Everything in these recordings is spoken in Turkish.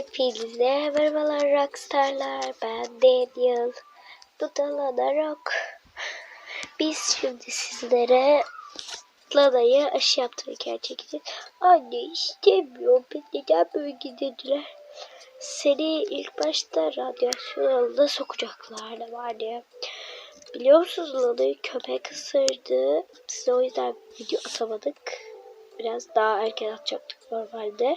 Hepinize merhabalar rockstarlar. Ben Daniel. Bu da Rock. Biz şimdi sizlere Lana'yı aşı yaptırırken çekeceğiz. Anne istemiyor. Ben neden böyle gidediler? Seni ilk başta radyasyon alanına sokacaklar var diye. Biliyor musunuz Lana'yı köpek ısırdı. Size o yüzden video atamadık. Biraz daha erken atacaktık normalde.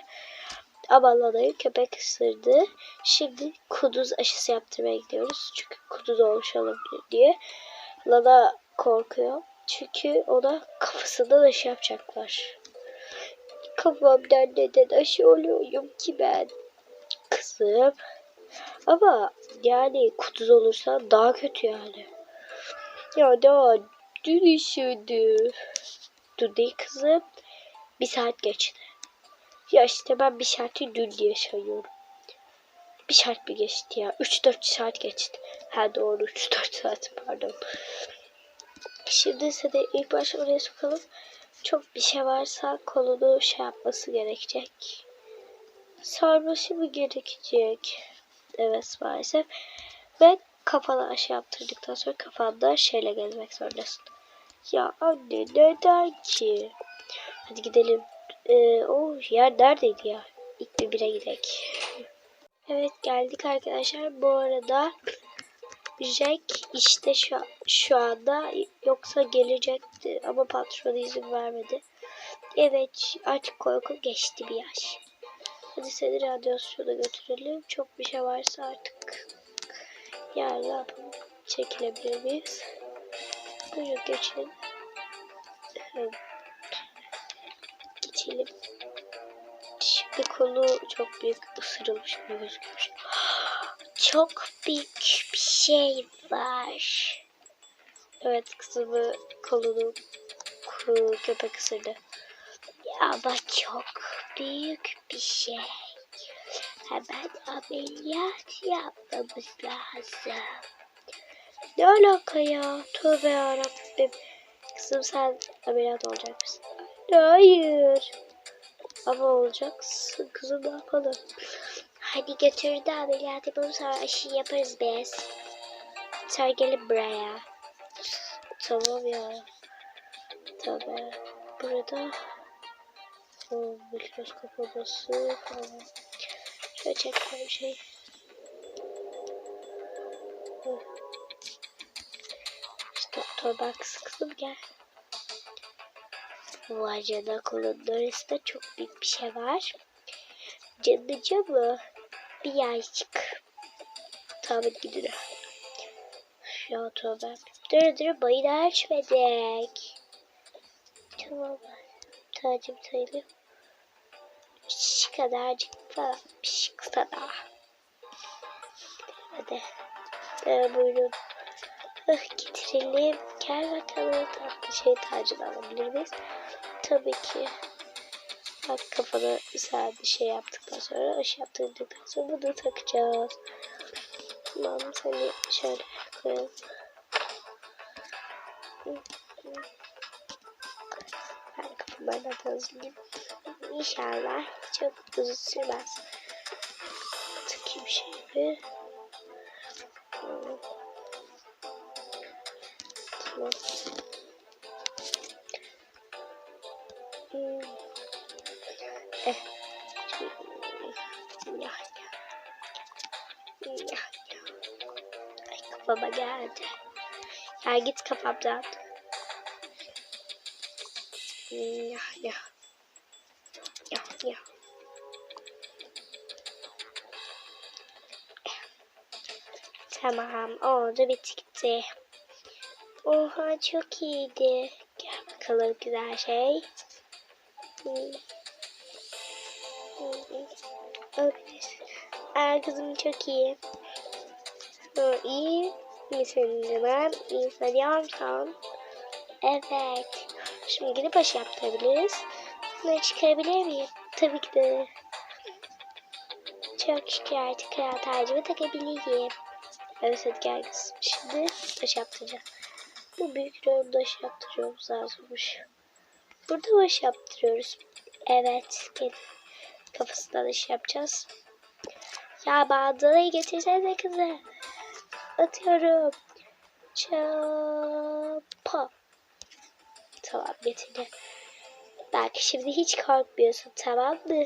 Ama Lana'yı köpek ısırdı. Şimdi kuduz aşısı yaptırmaya gidiyoruz. Çünkü kuduz olmuş diye. Lana korkuyor. Çünkü ona kafasından aşı yapacaklar. Kafamdan neden aşı oluyorum ki ben? Kızım. Ama yani kuduz olursa daha kötü yani. Ya daha dün işiydi. Dün değil kızım. Bir saat geçti. Ya işte ben bir saati dün diye sayıyorum. Bir saat mi geçti ya? 3-4 saat geçti. Ha doğru 3-4 saat pardon. Şimdi seni ilk başta oraya sokalım. Çok bir şey varsa kolunu şey yapması gerekecek. Sarması mı gerekecek? Evet maalesef. Ve kafana aşı yaptırdıktan sonra kafanda şeyle gezmek zorundasın. Ya anne neden ki? Hadi gidelim. Ee, o yer neredeydi ya? İlk bir bire gidelim. Evet geldik arkadaşlar. Bu arada Jack işte şu, şu anda yoksa gelecekti ama patronu izin vermedi. Evet artık korku geçti bir yaş. Hadi seni radyasyona götürelim. Çok bir şey varsa artık yarın yapalım. Çekilebilir miyiz? Buyurun geçin. Geçelim. Şimdi kolu çok büyük ısırılmış gibi gözüküyor. Çok büyük bir şey var. Evet kızımı kolunu köpek ısırdı. Ama çok büyük bir şey. Hemen ameliyat yapmamız lazım. Ne alaka ya? Tövbe yarabbim. Kızım sen ameliyat olacak mısın? Hayır. Ama olacaksın kızım ne yapalım? Hadi götür de ameliyat yapalım sonra aşı yaparız biz. Sonra gelin buraya. Tamam ya. Tabii. Burada o mikroskop odası falan. Şöyle çekmem şey. Hı. İşte doktor bak kızım gel. Vay canına kolonun arasında çok büyük bir şey var. Canlıca mı? Bir yaycık. Tamam gidin. Ya tövbe. Dur dur bayını açmadık. Tamam. Tacım sayılıyor. Şu kadarcık falan. Kısa daha. Hadi. Ee, buyurun. Ah, getirelim. Gel bakalım. Tatlı şey tacını alabilir miyiz? Tabii ki. Bak kafana sen şey yaptıktan sonra, aşı yaptırdıktan sonra bunu takacağız. Tamam seni şöyle koyalım. Ben kafamı da hazırlayayım. İnşallah çok uzun sürmez. Takayım şeyi. Tamam. Eh. Ay kafama geldi. Ya git kafamdan. Ya ya. Ya ya. Tamam oldu bitti. Oha çok iyiydi. Gel bakalım güzel şey. Aa, kızım çok iyi. Ha, iyi misin canım? İyi sanıyorsan. Evet. Şimdi gidip aşı yaptırabiliriz. Bunları çıkarabilir miyim? Tabii ki de. Çok şükür artık kral tacımı takabilirim. Evet hadi gel kızım. Şimdi aşı yaptıracağım. Bu büyük rolde aşı yaptırıyoruz lazımmış. Burada mı aşı yaptırıyoruz? Evet. Gelin. Kafasından aşı yapacağız. Ya bandırayı getirsene kızı. Atıyorum. Çapa. Tamam getirdim. Belki şimdi hiç korkmuyorsun tamam mı?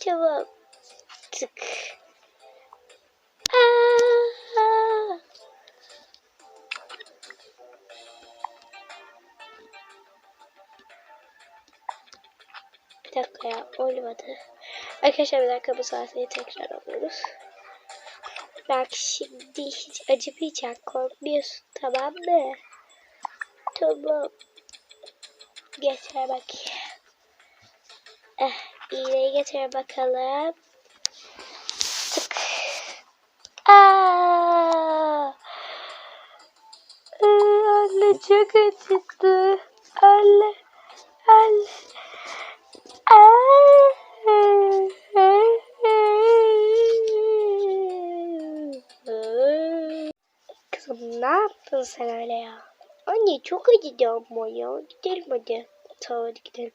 Tamam. Tık. Bir dakika ya olmadı. Arkadaşlar bir dakika bu saatini tekrar alıyoruz. Belki şimdi hiç acımayacak korkmuyorsun tamam mı? Tamam. Getir bakayım. Eh, iğneyi getir bakalım. Tık. Aa! Ee, anne çok acıttı. Anne. Anne. Kızım ne yaptın sen öyle ya? Anne çok acıdı ama ya. Gidelim hadi. Tamam hadi gidelim.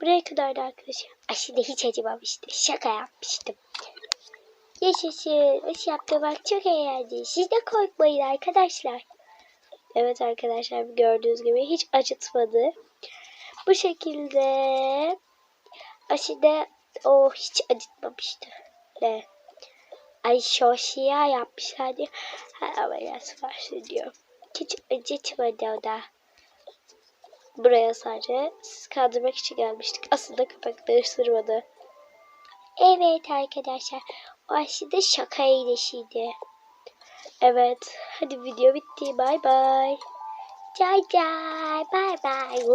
Buraya kadar da arkadaşlar. Aşırı hiç acımamıştı. Şaka yapmıştım. Yaşasın. Aşı yaptırmak çok eğlenceli. Siz de korkmayın arkadaşlar. Evet arkadaşlar gördüğünüz gibi hiç acıtmadı. Bu şekilde aşıda o hiç acıtmamıştı. Ne? Ay şoşiya yapmışlardı. Ha, ameliyat başlıyor. Hiç acıtmadı o da. Buraya sadece siz kandırmak için gelmiştik. Aslında köpekler ısırmadı. Evet arkadaşlar. O aşıda şaka iyileşiydi. Evet. Hadi video bitti. Bay bay. Cay cay. Bay bay.